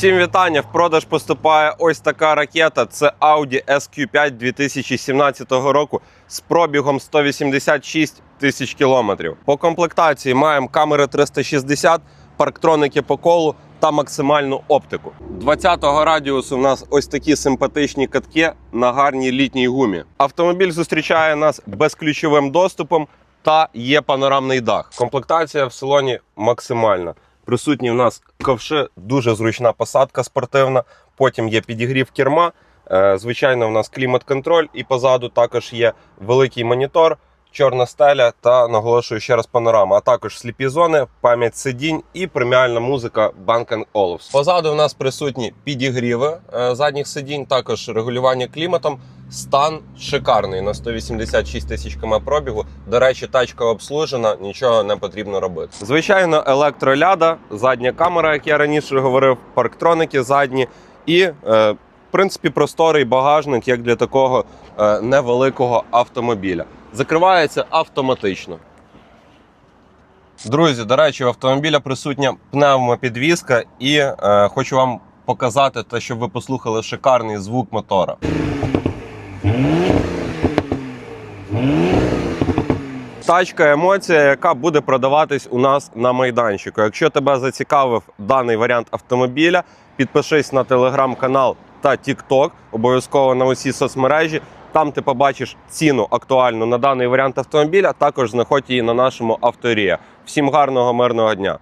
Всім вітання! В продаж поступає ось така ракета. Це Audi SQ5 2017 року з пробігом 186 тисяч кілометрів. По комплектації маємо камери 360, парктроники по колу та максимальну оптику. 20-го радіусу у нас ось такі симпатичні катки на гарній літній гумі. Автомобіль зустрічає нас безключовим доступом та є панорамний дах. Комплектація в салоні максимальна. Присутні у нас ковши, дуже зручна посадка спортивна. Потім є підігрів керма. Е, Звичайно, у нас клімат-контроль, і позаду також є великий монітор, чорна стеля та наголошую ще раз панорама. А також сліпі зони, пам'ять сидінь і преміальна музика Bang Olufsen. Позаду у нас присутні підігріви е, задніх сидінь, також регулювання кліматом. Стан шикарний на 186 тисяч км пробігу. До речі, тачка обслужена, нічого не потрібно робити. Звичайно, електроляда, задня камера, як я раніше говорив, парктроники задні і. Е, в принципі, просторий багажник, як для такого е, невеликого автомобіля. Закривається автоматично. Друзі, до речі, в автомобіля присутня пневмопідвізка, і е, хочу вам показати те, щоб ви послухали шикарний звук мотора. Тачка емоція, яка буде продаватись у нас на майданчику. Якщо тебе зацікавив даний варіант автомобіля, підпишись на телеграм-канал та TikTok, обов'язково на усі соцмережі. Там ти побачиш ціну актуальну на даний варіант автомобіля. Також знаходь її на нашому авторія. Всім гарного мирного дня!